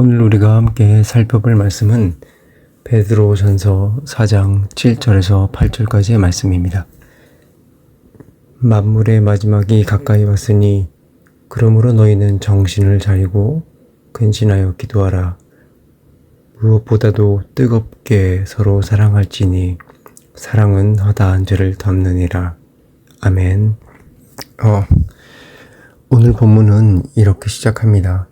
오늘 우리가 함께 살펴볼 말씀은 베드로전서 4장 7절에서 8절까지의 말씀입니다. 만물의 마지막이 가까이 왔으니 그러므로 너희는 정신을 차리고 근신하여 기도하라. 무엇보다도 뜨겁게 서로 사랑할지니 사랑은 허다한 죄를 덮느니라. 아멘. 어, 오늘 본문은 이렇게 시작합니다.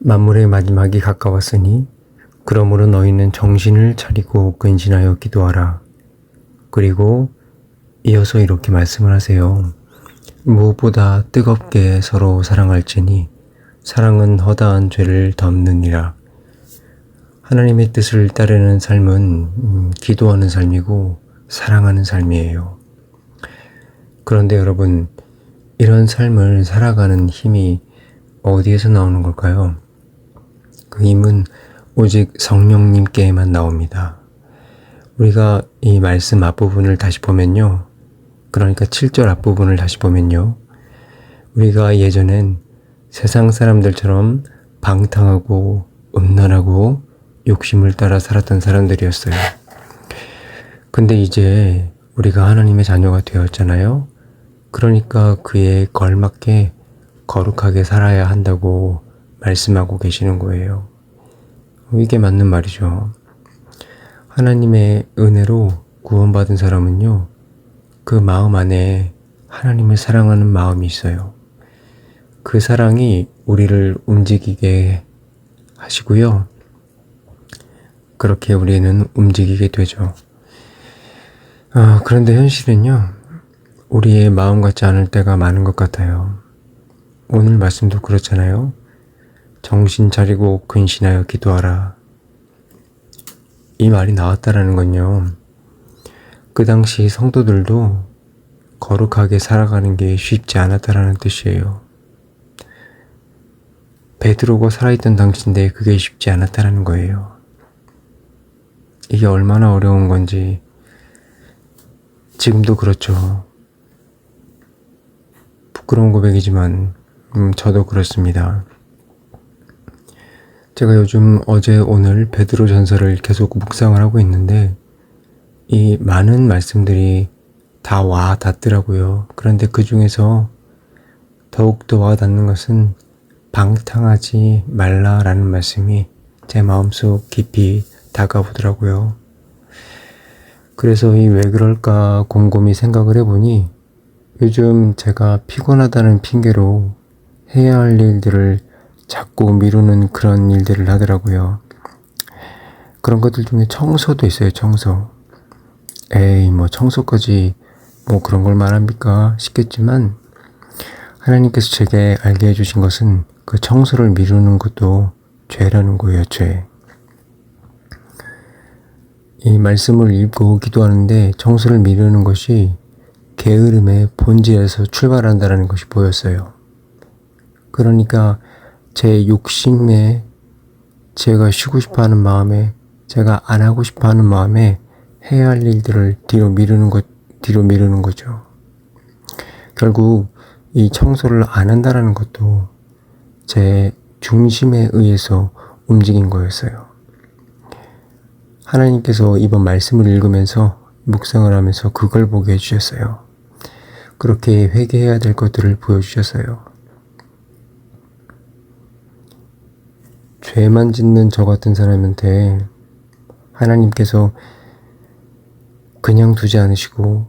만물의 마지막이 가까웠으니 그러므로 너희는 정신을 차리고 근신하여 기도하라. 그리고 이어서 이렇게 말씀을 하세요. 무엇보다 뜨겁게 서로 사랑할지니 사랑은 허다한 죄를 덮느니라. 하나님의 뜻을 따르는 삶은 음, 기도하는 삶이고 사랑하는 삶이에요. 그런데 여러분, 이런 삶을 살아가는 힘이 어디에서 나오는 걸까요? 그 힘은 오직 성령님께만 나옵니다. 우리가 이 말씀 앞부분을 다시 보면요. 그러니까 7절 앞부분을 다시 보면요. 우리가 예전엔 세상 사람들처럼 방탕하고 음란하고 욕심을 따라 살았던 사람들이었어요. 근데 이제 우리가 하나님의 자녀가 되었잖아요. 그러니까 그에 걸맞게 거룩하게 살아야 한다고 말씀하고 계시는 거예요. 이게 맞는 말이죠. 하나님의 은혜로 구원받은 사람은요, 그 마음 안에 하나님을 사랑하는 마음이 있어요. 그 사랑이 우리를 움직이게 하시고요. 그렇게 우리는 움직이게 되죠. 아, 그런데 현실은요, 우리의 마음 같지 않을 때가 많은 것 같아요. 오늘 말씀도 그렇잖아요. 정신 차리고 근신하여 기도하라. 이 말이 나왔다라는 건요. 그 당시 성도들도 거룩하게 살아가는 게 쉽지 않았다라는 뜻이에요. 베드로가 살아있던 당시인데 그게 쉽지 않았다라는 거예요. 이게 얼마나 어려운 건지 지금도 그렇죠. 부끄러운 고백이지만 음, 저도 그렇습니다. 제가 요즘 어제 오늘 베드로 전서를 계속 묵상을 하고 있는데 이 많은 말씀들이 다 와 닿더라고요. 그런데 그 중에서 더욱더 와 닿는 것은 방탕하지 말라라는 말씀이 제 마음속 깊이 다가오더라고요. 그래서 이 왜 그럴까 곰곰이 생각을 해보니 요즘 제가 피곤하다는 핑계로 해야 할 일들을 자꾸 미루는 그런 일들을 하더라고요. 그런 것들 중에 청소도 있어요, 청소. 에이, 뭐 청소까지 뭐 그런 걸 말합니까? 싶겠지만 하나님께서 제게 알게 해주신 것은 그 청소를 미루는 것도 죄라는 거예요, 죄. 이 말씀을 읽고 기도하는데 청소를 미루는 것이 게으름의 본질에서 출발한다는 것이 보였어요. 그러니까 제 욕심에 제가 쉬고 싶어 하는 마음에 제가 안 하고 싶어 하는 마음에 해야 할 일들을 뒤로 미루는 것, 뒤로 미루는 거죠. 결국 이 청소를 안 한다라는 것도 제 중심에 의해서 움직인 거였어요. 하나님께서 이번 말씀을 읽으면서 묵상을 하면서 그걸 보게 해주셨어요. 그렇게 회개해야 될 것들을 보여주셨어요. 죄만 짓는 저 같은 사람한테 하나님께서 그냥 두지 않으시고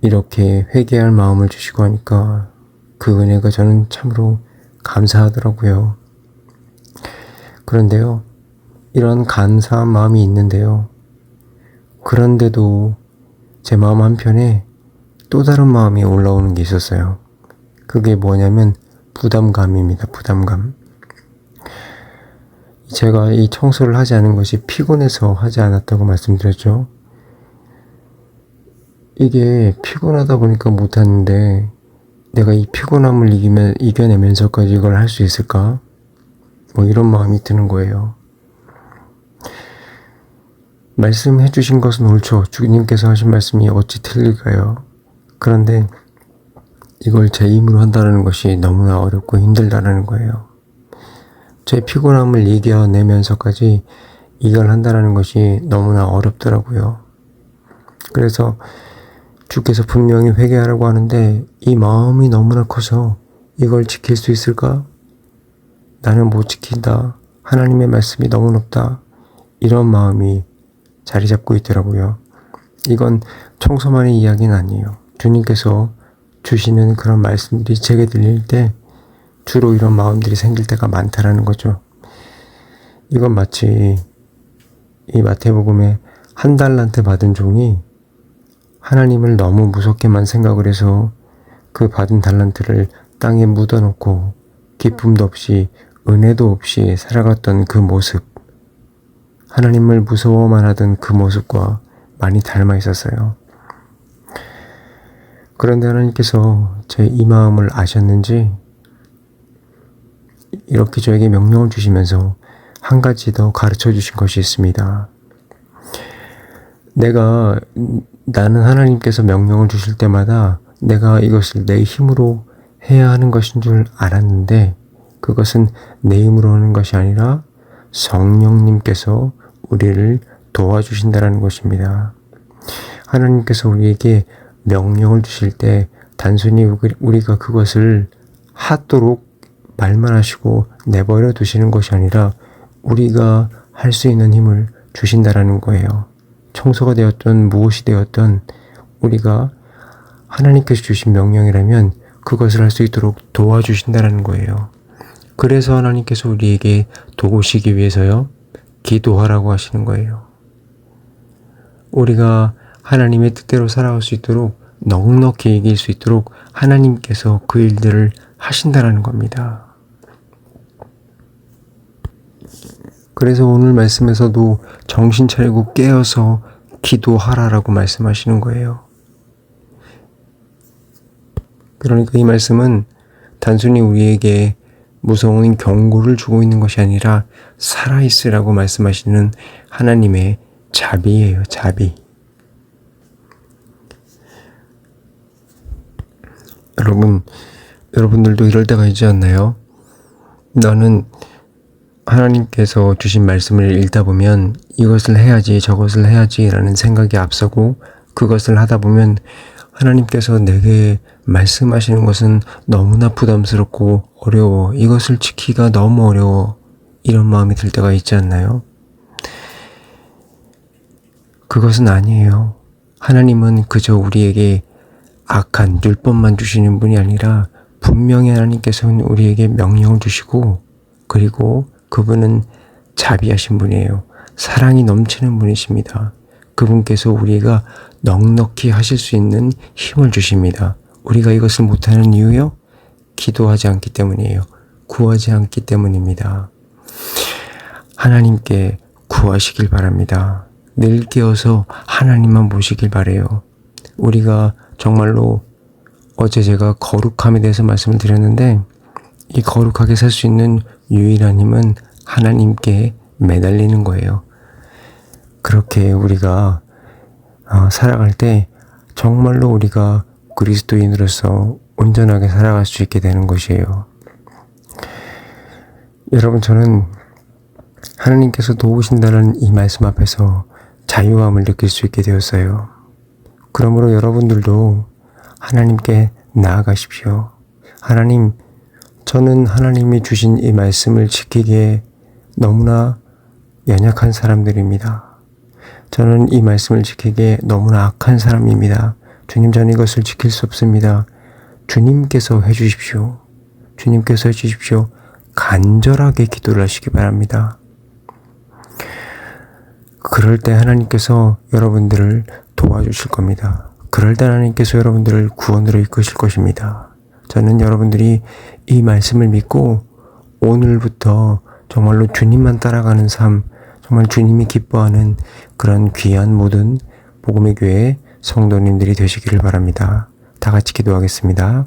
이렇게 회개할 마음을 주시고 하니까 그 은혜가 저는 참으로 감사하더라고요. 그런데요, 이런 감사한 마음이 있는데요. 그런데도 제 마음 한편에 또 다른 마음이 올라오는 게 있었어요. 그게 뭐냐면 부담감입니다. 부담감. 제가 이 청소를 하지 않은 것이 피곤해서 하지 않았다고 말씀드렸죠. 이게 피곤하다 보니까 못하는데 내가 이 피곤함을 이기면, 이겨내면서까지 이걸 할 수 있을까? 뭐 이런 마음이 드는 거예요. 말씀해 주신 것은 옳죠. 주님께서 하신 말씀이 어찌 틀릴까요? 그런데 이걸 제 힘으로 한다는 것이 너무나 어렵고 힘들다는 거예요. 제 피곤함을 이겨내면서까지 이걸 한다는 것이 너무나 어렵더라고요. 그래서 주께서 분명히 회개하라고 하는데 이 마음이 너무나 커서 이걸 지킬 수 있을까? 나는 못 지킨다. 하나님의 말씀이 너무 높다. 이런 마음이 자리 잡고 있더라고요. 이건 청소만의 이야기는 아니에요. 주님께서 주시는 그런 말씀들이 제게 들릴 때 주로 이런 마음들이 생길 때가 많다라는 거죠. 이건 마치 이 마태복음에 한 달란트 받은 종이 하나님을 너무 무섭게만 생각을 해서 그 받은 달란트를 땅에 묻어놓고 기쁨도 없이 은혜도 없이 살아갔던 그 모습, 하나님을 무서워만 하던 그 모습과 많이 닮아 있었어요. 그런데 하나님께서 제 이 마음을 아셨는지 이렇게 저에게 명령을 주시면서 한 가지 더 가르쳐 주신 것이 있습니다. 내가 나는 하나님께서 명령을 주실 때마다 내가 이것을 내 힘으로 해야 하는 것인 줄 알았는데 그것은 내 힘으로 하는 것이 아니라 성령님께서 우리를 도와주신다라는 것입니다. 하나님께서 우리에게 명령을 주실 때 단순히 우리가 그것을 하도록 말만 하시고 내버려 두시는 것이 아니라 우리가 할 수 있는 힘을 주신다라는 거예요. 청소가 되었던 무엇이 되었던 우리가 하나님께서 주신 명령이라면 그것을 할 수 있도록 도와주신다라는 거예요. 그래서 하나님께서 우리에게 도우시기 위해서요, 기도하라고 하시는 거예요. 우리가 하나님의 뜻대로 살아갈 수 있도록 넉넉히 이길 수 있도록 하나님께서 그 일들을 하신다라는 겁니다. 그래서 오늘 말씀에서도 정신 차리고 깨어서 기도하라라고 말씀하시는 거예요. 그러니까 이 말씀은 단순히 우리에게 무서운 경고를 주고 있는 것이 아니라 살아있으라고 말씀하시는 하나님의 자비예요, 자비. 여러분, 여러분들도 이럴 때가 있지 않나요? 나는 하나님께서 주신 말씀을 읽다 보면 이것을 해야지 저것을 해야지 라는 생각이 앞서고 그것을 하다 보면 하나님께서 내게 말씀하시는 것은 너무나 부담스럽고 어려워. 이것을 지키기가 너무 어려워. 이런 마음이 들 때가 있지 않나요? 그것은 아니에요. 하나님은 그저 우리에게 악한 율법만 주시는 분이 아니라 분명히 하나님께서는 우리에게 명령을 주시고 그리고 그분은 자비하신 분이에요. 사랑이 넘치는 분이십니다. 그분께서 우리가 넉넉히 하실 수 있는 힘을 주십니다. 우리가 이것을 못하는 이유요? 기도하지 않기 때문이에요. 구하지 않기 때문입니다. 하나님께 구하시길 바랍니다. 늘 깨어서 하나님만 보시길 바래요. 우리가 정말로 어제 제가 거룩함에 대해서 말씀을 드렸는데 이 거룩하게 살 수 있는 유일한 힘은 하나님께 매달리는 거예요. 그렇게 우리가 어, 살아갈 때 정말로 우리가 그리스도인으로서 온전하게 살아갈 수 있게 되는 것이에요. 여러분, 저는 하나님께서 도우신다는 이 말씀 앞에서 자유함을 느낄 수 있게 되었어요. 그러므로 여러분들도 하나님께 나아가십시오. 하나님, 저는 하나님이 주신 이 말씀을 지키기에 너무나 연약한 사람들입니다. 저는 이 말씀을 지키기에 너무나 악한 사람입니다. 주님, 저는 이것을 지킬 수 없습니다. 주님께서 해주십시오. 주님께서 해주십시오. 간절하게 기도를 하시기 바랍니다. 그럴 때 하나님께서 여러분들을 도와주실 겁니다. 그럴 때 하나님께서 여러분들을 구원으로 이끄실 것입니다. 저는 여러분들이 이 말씀을 믿고 오늘부터 정말로 주님만 따라가는 삶, 정말 주님이 기뻐하는 그런 귀한 모든 복음의 교회 성도님들이 되시기를 바랍니다. 다 같이 기도하겠습니다.